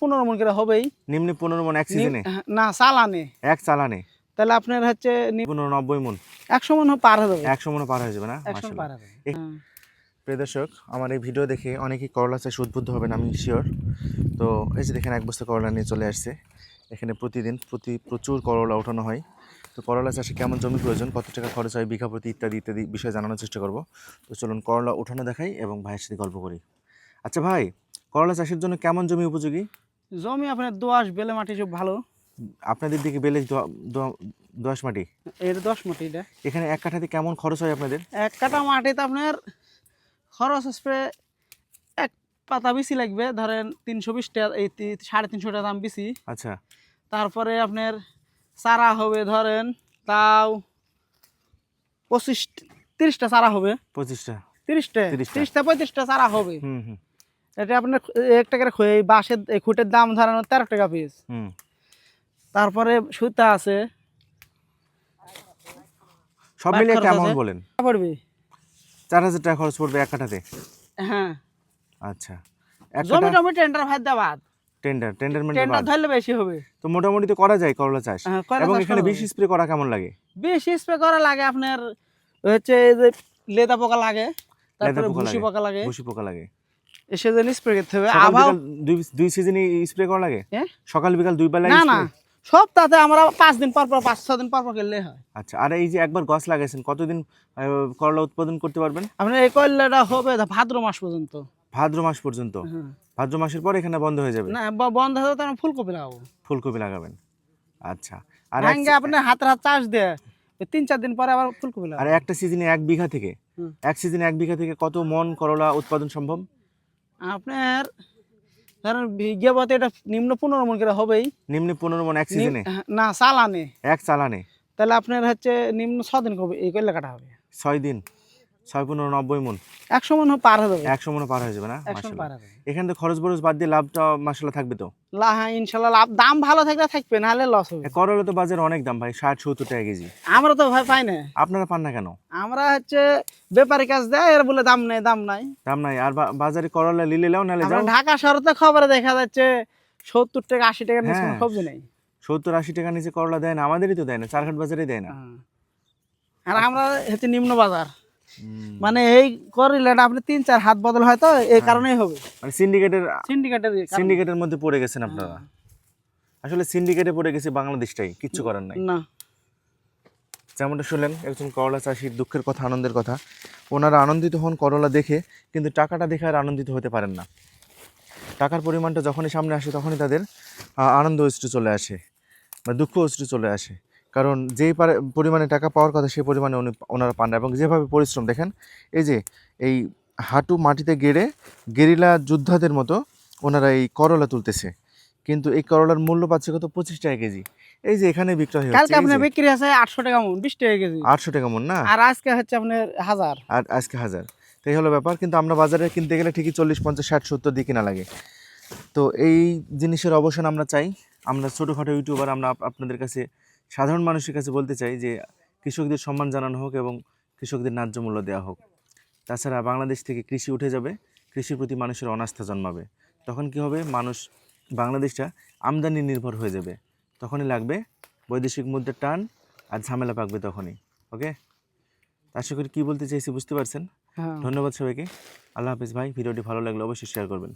পনেরো মন করে হবেই নিম্নে পনেরো মন এক সিজনে না চালানে। এক চালানে? তাহলে আপনার হচ্ছে পনেরো নব্বই মন। একশো মন পার হয়ে যাবে। একশো মনে পার হয়ে যাবে না? একশো পার হবে। হ্যাঁ। প্রিয় দর্শক আমার এই ভিডিও দেখে অনেকেই করলা চাষে উদ্বুদ্ধ হবেন আমি শিওর তো এই যে দেখেন এক বস্তা করলা নিয়ে চলে আসছে। এখানে প্রতিদিন প্রতি প্রচুর করলা ওঠানো হয়। তো করলা চাষে কেমন জমি প্রয়োজন কত টাকা খরচ হয় বিঘা প্রতি ইত্যাদি ইত্যাদি বিষয়ে জানানোর চেষ্টা করব। তো চলুন করলা ওঠানো দেখাই এবং ভাইয়ের সাথে গল্প করি। আচ্ছা ভাই করলা চাষের জন্য কেমন জমি উপযোগী? জমি আপনার দোয়াশ বেলে মাটি সব ভালো। আপনাদের দিকে বেলে দোয়া- দোয়া- দোআঁশ মাটি? এর দশ মাটি এটা। এখানে এক কাঠাতে কেমন খরচ হয় আপনাদের? এক কাটা মাটিতে আপনার খরচ আসবে এক পাতা বেশি লাগবে ধরেন তিনশো বিশ টাকা এই সাড়ে তিনশো টাকা দাম বেশি আচ্ছা। তারপরে আপনার চারা হবে ধরেন তাও পঁচিশ তিরিশটা চারা হবে। পঁচিশটা। তিরিশটা তিরিশটা। তিরিশটা পঁয়ত্রিশটা চারা হবে। হুম হুম। এটা আপনার এক টাকার এই বাঁশের খুঁটের দাম ধরেন তেরো টাকা পিস তারপরে সুতা আছে। সব মিলিয়ে কেমন বলেন? পড়বে। চার হাজার টাকা খরচ পড়বে এক কাঠাতে হ্যাঁ। আচ্ছা। জমি টমি টেন্ডার দেওয়াত টেন্ডার টেন্ডারমেন্ট টেন্ডার ধরলে বেশি হবে। তো মোটামুটি তো করা যায় করলা চাষ। হ্যাঁ, এবং এখানে বিশ। স্প্রে করা কেমন লাগে? বেশি স্প্রে করা লাগে আপনার হচ্ছে এই যে লেদা পোকা লাগে। তারপরে ভুসি। পোকা লাগে। ভুসি পোকা লাগে। এসে যেন স্প্রে করতে হবে। আবার দুই দুই সিজনে স্প্রে করা লাগে? হ্যাঁ? সকাল বিকাল দুই বেলা না না। আমরা পাঁচ দিন পর পর পাঁচ ছ দিন পর পর করলে হয়। আচ্ছা আর এই যে একবার গাছ লাগাইছেন কতদিন করলা উৎপাদন করতে পারবেন? আপনার এই কল্যাটা হবে ভাদ্র মাস পর্যন্ত। ভাদ্র মাস পর্যন্ত? হ্যাঁ। ভাদ্র মাসের পর এখানে বন্ধ হয়ে যাবে? না বন্ধ হয়ে যাবে ফুলকপি লাগাবো। ফুলকপি লাগাবেন। আচ্ছা। আর ভাঙ্গে আপনার হাতের হাত চাষ দেয় তিন চার দিন পরে আবার ফুলকপি লাগাবো। আর একটা সিজনে এক বিঘা থেকে? এক সিজনে এক বিঘা থেকে কত মন করলা উৎপাদন সম্ভব? আপনার ধরেন বিজ্ঞাপতে এটা নিম্ন পনেরো মন করে হবেই। নিম্ন পনেরো মন এক সিজনে না চালানে। এক চালানে? তাহলে আপনার হচ্ছে নিম্ন ছদিন কবে এই কাটা হবে? ছয় দিন। ছয় পনেরো নব্বই মন। একশো মন পার যাবে। একশো মনে পার হয়ে যাবে না? এখান থেকে খরচ বরচ বাদ দিয়ে লাভটা থাকবে তো? হ্যাঁ ইনশাল্লাহ লাভ দাম ভালো থাকলে থাকবে নাহলে লস হবে। করলা তো বাজারে অনেক দাম ভাই ষাট সত্তর টাকা কেজি। আমরা তো ভাই পাই না। আপনারা পান না কেন? আমরা হচ্ছে ব্যাপারী কাজ দেয় এর বলে দাম নেই দাম নাই। দাম নাই আর বাজারে করলা লিলে লাও ঢাকা শহরে খবরে দেখা যাচ্ছে সত্তর টাকা আশি নিচে হ্যাঁ। সবজি নেই। সত্তর আশি টাকা নিচে করলা দেয় না আমাদেরই তো দেয় না চারঘাট বাজারে দেয় না। হ্যাঁ। আর আমরা হচ্ছে নিম্ন বাজার। মানে এই করিলে আপনি তিন চার হাত বদল হয় তো এই কারণেই হবে। মানে সিন্ডিকেটের সিন্ডিকেটের সিন্ডিকেটের মধ্যে পড়ে গেছেন আপনারা? আসলে সিন্ডিকেটে পড়ে গেছে বাংলাদেশটাই কিচ্ছু করার নাই। না। যেমনটা শুনলেন একজন করলা চাষির দুঃখের কথা আনন্দের কথা। ওনারা আনন্দিত হন করলা দেখে কিন্তু টাকাটা দেখে আর আনন্দিত হতে পারেন না। টাকার পরিমাণটা যখনই সামনে আসে তখনই তাদের আনন্দ অশ্রু চলে আসে বা দুঃখ অশ্রু চলে আসে। কারণ যেই পরিমাণে টাকা পাওয়ার কথা সেই পরিমাণে উনি ওনারা পান না। এবং যেভাবে পরিশ্রম দেখেন এই যে এই হাঁটু মাটিতে গেড়ে গেরিলা যোদ্ধাদের মতো ওনারা এই করলা তুলতেছে। কিন্তু এই করলার মূল্য পাচ্ছে কত? পঁচিশ টাকা কেজি। এই যে এখানে বিক্রয় কালকে আপনার বিক্রি আছে আটশো টাকা মন বিশ টাকা কেজি। আটশো টাকা মন না? আর আজকে হচ্ছে আপনার হাজার। আর আজকে হাজার। তো এই হলো ব্যাপার। কিন্তু আমরা বাজারে কিনতে গেলে ঠিকই চল্লিশ পঞ্চাশ ষাট সত্তর দিয়ে কিনা লাগে। তো এই জিনিসের অবসান আমরা চাই। আমরা ছোটোখাটো ইউটিউবার আমরা আপনাদের কাছে সাধারণ মানুষের কাছে বলতে চাই যে কৃষকদের সম্মান জানানো হোক এবং কৃষকদের ন্যায্য মূল্য দেওয়া হোক। তাছাড়া বাংলাদেশ থেকে কৃষি উঠে যাবে কৃষির প্রতি মানুষের অনাস্থা জন্মাবে। তখন কি হবে? মানুষ বাংলাদেশটা আমদানি নির্ভর হয়ে যাবে। তখনই লাগবে বৈদেশিক মুদ্রার টান আর ঝামেলা পাকবে তখনই ওকে? আশা করি কী বলতে চাইছি বুঝতে পারছেন? হ্যাঁ। ধন্যবাদ সবাইকে। আল্লাহ হাফিজ ভাই ভিডিওটি ভালো লাগলে অবশ্যই শেয়ার করবেন।